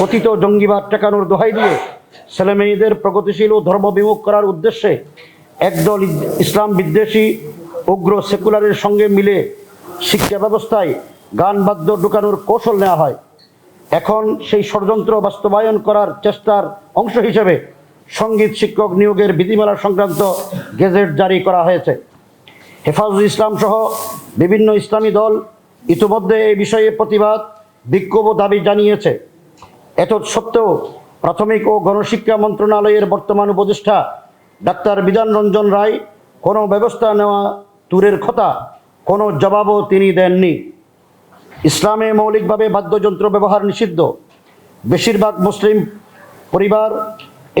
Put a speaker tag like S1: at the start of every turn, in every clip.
S1: কথিত জঙ্গিবাদ ঠেকানোর দোহাই দিয়ে ছেলেমেয়েদের প্রগতিশীল ও ধর্মবিমুখ করার উদ্দেশ্যে একদল ইসলাম বিদ্বেষী উগ্র সেকুলারের সঙ্গে মিলে শিক্ষা ব্যবস্থায় গান বাদ্য ঢুকানোর কৌশল নেওয়া হয়। এখন সেই ষড়যন্ত্র বাস্তবায়ন করার চেষ্টার অংশ হিসেবে সংগীত শিক্ষক নিয়োগের বিধিমালা সংক্রান্ত গেজেট জারি করা হয়েছে। হেফাজুল ইসলাম সহ বিভিন্ন ইসলামী দল ইতিমধ্যে এই বিষয়ে প্রতিবাদ, বিক্ষোভ দাবি জানিয়েছে। এত সত্ত্বেও প্রাথমিক ও গণশিক্ষা মন্ত্রণালয়ের বর্তমান উপদেষ্টা ডাক্তার বিধান রঞ্জন রায় কোনো ব্যবস্থা নেওয়া দূরের কথা, কোনো জবাবও তিনি দেননি। ইসলামে মৌলিকভাবে বাদ্যযন্ত্র ব্যবহার নিষিদ্ধ। বেশিরভাগ মুসলিম পরিবার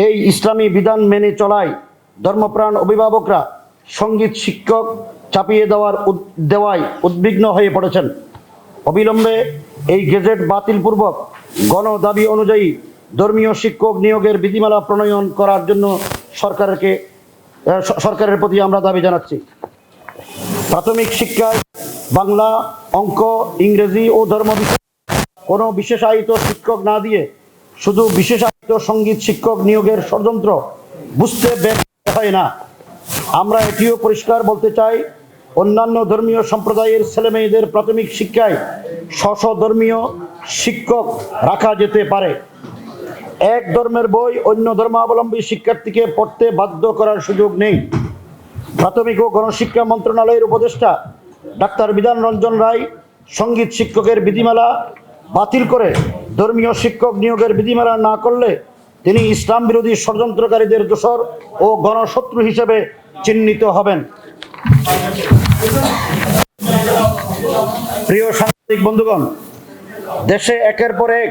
S1: এই ইসলামী বিধান মেনে চলায়। ধর্মপ্রাণ অভিভাবকরা সংগীত শিক্ষক চাপিয়ে দেওয়ার দেওয়ায় উদ্বিগ্ন হয়ে পড়েছেন। অবিলম্বে এই গেজেট বাতিলপূর্বক গণ দাবি অনুযায়ী ধর্মীয় শিক্ষক নিয়োগের বিধিমালা প্রণয়ন করার জন্য সরকারকে সরকারের প্রতি আমরা দাবি জানাচ্ছি। প্রাথমিক শিক্ষায় বাংলা অঙ্ক, ইংরেজি ও ধর্ম কোনো বিশেষায়িত শিক্ষক না দিয়ে শুধু বিশেষায়িত সংগীত শিক্ষক নিয়োগের ষড়যন্ত্র বুঝতে ব্যর্থ হয় না। আমরা এটিও পরিষ্কার বলতে চাই, অন্যান্য ধর্মীয় সম্প্রদায়ের ছেলেমেয়েদের প্রাথমিক শিক্ষায় স্ব ধর্মীয় শিক্ষক রাখা যেতে পারে। এক ধর্মের বই অন্য ধর্মাবলম্বী শিক্ষার্থীকে পড়তে বাধ্য করার সুযোগ নেই। প্রাথমিক ও গণশিক্ষা মন্ত্রণালয়ের উপদেষ্টা ডাক্তার বিধান রঞ্জন রায় সংগীত শিক্ষকের বিধিমালা বাতিল করে ধর্মীয় শিক্ষক নিয়োগের বিধিমালা না করলে তিনি ইসলাম বিরোধী ষড়যন্ত্রকারীদের দোষর ও গণশত্রু হিসেবে চিহ্নিত হবেন। প্রিয় সাংবাদিক বন্ধুগণ দেশে একের পর এক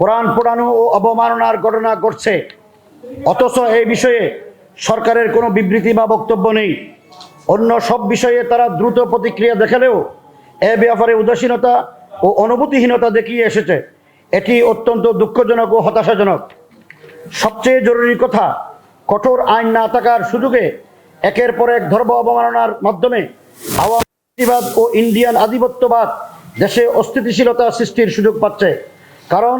S1: কোরআন পোড়ানো ও অবমাননার ঘটনা ঘটছে। অথচ এই বিষয়ে সরকারের কোনো বিবৃতি বা বক্তব্য নেই। অন্য সব বিষয়ে তারা দ্রুত প্রতিক্রিয়া দেখালেও এ ব্যাপারে উদাসীনতা ও অনুভূতিহীনতা দেখিয়ে এসেছে। এটি অত্যন্ত দুঃখজনক ও হতাশাজনক। সবচেয়ে জরুরি কথা, কঠোর আইন না থাকার সুযোগে একের পর এক ধর্ম অবমাননার মাধ্যমে আওয়ামীবাদ ও ইন্ডিয়ান আধিপত্যবাদ দেশে অস্থিতিশীলতা সৃষ্টির সুযোগ পাচ্ছে। কারণ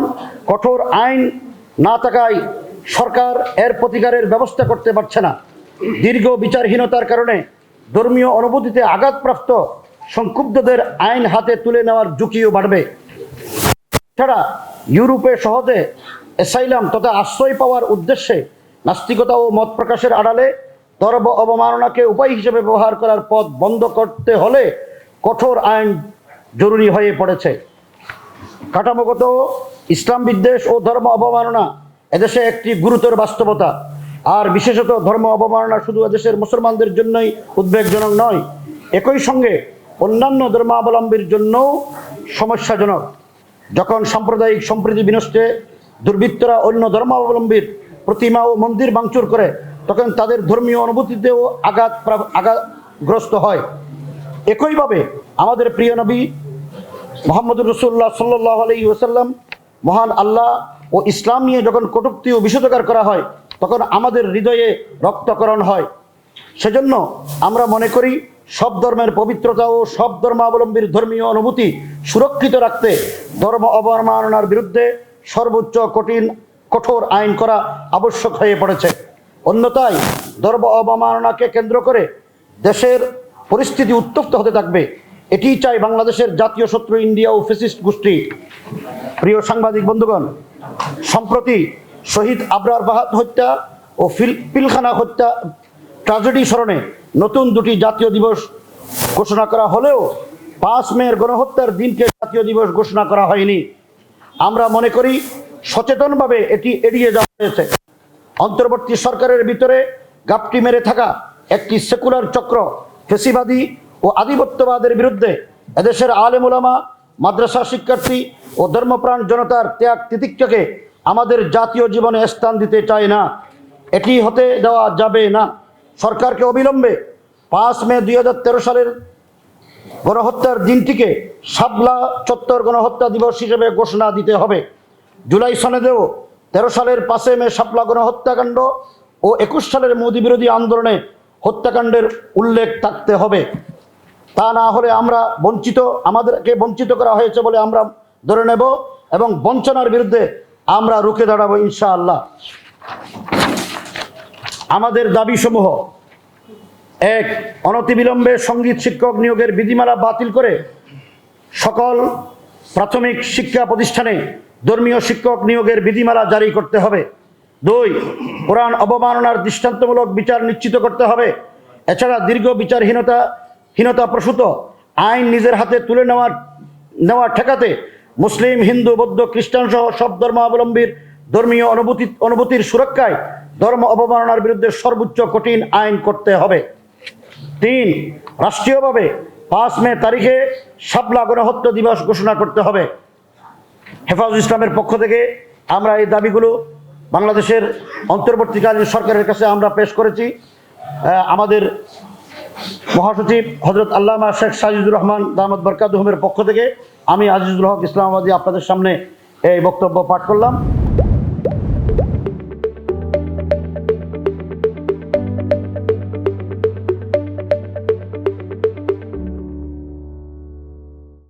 S1: কঠোর আইন না থাকায় সরকার এর প্রতিকারের ব্যবস্থা করতে পারছে না। দীর্ঘ বিচারহীনতার কারণে ধর্মীয় অনুভূতিতে আঘাতপ্রাপ্ত সংক্ষুব্ধদের আইন হাতে তুলে নেওয়ার ঝুঁকিও বাড়বে। ছাড়া ইউরোপে সহজে এসাইলাম তথা আশ্রয় পাওয়ার উদ্দেশ্যে নাস্তিকতা ও মত প্রকাশের আড়ালে ধর্ম অবমাননাকে উপায় হিসেবে ব্যবহার করার পথ বন্ধ করতে হলে কঠোর আইন জরুরি হয়ে পড়েছে। কাঠামোগত ইসলাম বিদ্বেষ ও ধর্ম অবমাননা এদেশে একটি গুরুতর বাস্তবতা। আর বিশেষত ধর্ম অবমাননা শুধু এদেশের মুসলমানদের জন্যই উদ্বেগজনক নয়, একই সঙ্গে অন্যান্য ধর্মাবলম্বীর জন্যও সমস্যাজনক। যখন সাম্প্রদায়িক সম্প্রীতি বিনষ্টে দুর্বৃত্তরা অন্য ধর্মাবলম্বীর প্রতিমা ও মন্দির ভাঙচুর করে, তখন তাদের ধর্মীয় অনুভূতিতেও আঘাত আঘাতগ্রস্ত হয়। একইভাবে আমাদের প্রিয় নবী মোহাম্মদুর রসুল্লাহ সাল্লাহ আলী ওসাল্লাম মহান আল্লাহ ও ইসলাম নিয়ে যখন কটূক্তি ও বিষোদকার করা হয়, তখন আমাদের হৃদয়ে রক্তকরণ হয়। সেজন্য আমরা মনে করি সব ধর্মের পবিত্রতা ও সব ধর্মাবলম্বীর ধর্মীয় অনুভূতি সুরক্ষিত রাখতে ধর্ম অবমাননার বিরুদ্ধে সর্বোচ্চ কঠিন, কঠোর আইন করা আবশ্যক হয়ে পড়েছে। অন্যথায় ধর্ম অবমাননাকে কেন্দ্র করে দেশের পরিস্থিতি উত্তপ্ত হতে থাকবে। এটিই চাই বাংলাদেশের জাতীয় শত্রু ইন্ডিয়া ও ফেসিস্ট গোষ্ঠী। প্রিয় সাংবাদিক বন্ধুগণ, সম্প্রতি শহীদ আবরার বাহাত হত্যা ও ফিল, পিলখানা হত্যা ট্রাজেডি স্মরণে নতুন দুটি জাতীয় দিবস ঘোষণা করা হলেও পাঁচ মেয়ের গণহত্যার দিনকে জাতীয় দিবস ঘোষণা করা হয়নি। আমরা মনে করি সচেতনভাবে এটি এড়িয়ে যাওয়া হয়েছে। অন্তর্বর্তী সরকারের ভিতরে গাপটি মেরে থাকা একটি সেকুলার চক্র ফেসিবাদী আধিপত্যবাদের বিরুদ্ধে এদেশের আলেম ওলামা মাদ্রাসা শিক্ষার্থী ও ধর্মপ্রাণ জনতার ত্যাগ তিতিক্ষাকে আমাদের জাতীয় জীবনে স্থান দিতে চায় না। এটি হতে দেওয়া যাবে না। সরকারকে অবিলম্বে পাঁচ মে দুই সালের গণহত্যার দিনটিকে সাবলা চত্বর গণহত্যা দিবস হিসেবে ঘোষণা দিতে হবে। জুলাই সনেদেও তেরো সালের পাঁচে মে শাপলা গণহত্যাকাণ্ড ও একুশ সালের মোদী বিরোধী আন্দোলনে হত্যাকাণ্ডের উল্লেখ থাকতে হবে। তা না হলে আমরা বঞ্চিত, আমাদেরকে বঞ্চিত করা হয়েছে বলে আমরা ধরে নেব এবং বঞ্চনার বিরুদ্ধে আমরা রুখে দাঁড়াবো ইনশাআল্লাহ। আমাদের দাবিসমূহ, এক, অনতিবিলম্বে সংগীত শিক্ষক নিয়োগের বিধিমালা বাতিল করে সকল প্রাথমিক শিক্ষা প্রতিষ্ঠানে ধর্মীয় শিক্ষক নিয়োগের বিধিমালা জারি করতে হবে। দুই, কোরআন অবমাননার দৃষ্টান্তমূলক বিচার নিশ্চিত করতে হবে। এছাড়া দীর্ঘ বিচারহীনতা হীনতা প্রসূত, আইন নিজের হাতে তুলে নেওয়ার নেওয়া ঠেকাতে মুসলিম, হিন্দু, বৌদ্ধ, খ্রিস্টান সহ সব ধর্মাবলম্বীর ধর্মীয় অনুভূতি, অনুভূতির সুরক্ষায় ধর্ম অবমাননার বিরুদ্ধে সর্বোচ্চ কঠিন আইন করতে হবে। তিন, রাষ্ট্রীয়ভাবে পাঁচ মে তারিখে শাপলা গণহত্যা দিবস ঘোষণা করতে হবে। হেফাজ ইসলামের পক্ষ থেকে আমরা এই দাবিগুলো বাংলাদেশের অন্তর্বর্তীকালীন সরকারের কাছে আমরা পেশ করেছি। আমাদের মহাসচিব হজরত আল্লামা শেখ সাজিদুর রহমান দামদ বরকাদুহমের পক্ষ থেকে আমি আজিজুল হক ইসলামাবাদী আপনাদের সামনে এই বক্তব্য পাঠ করলাম।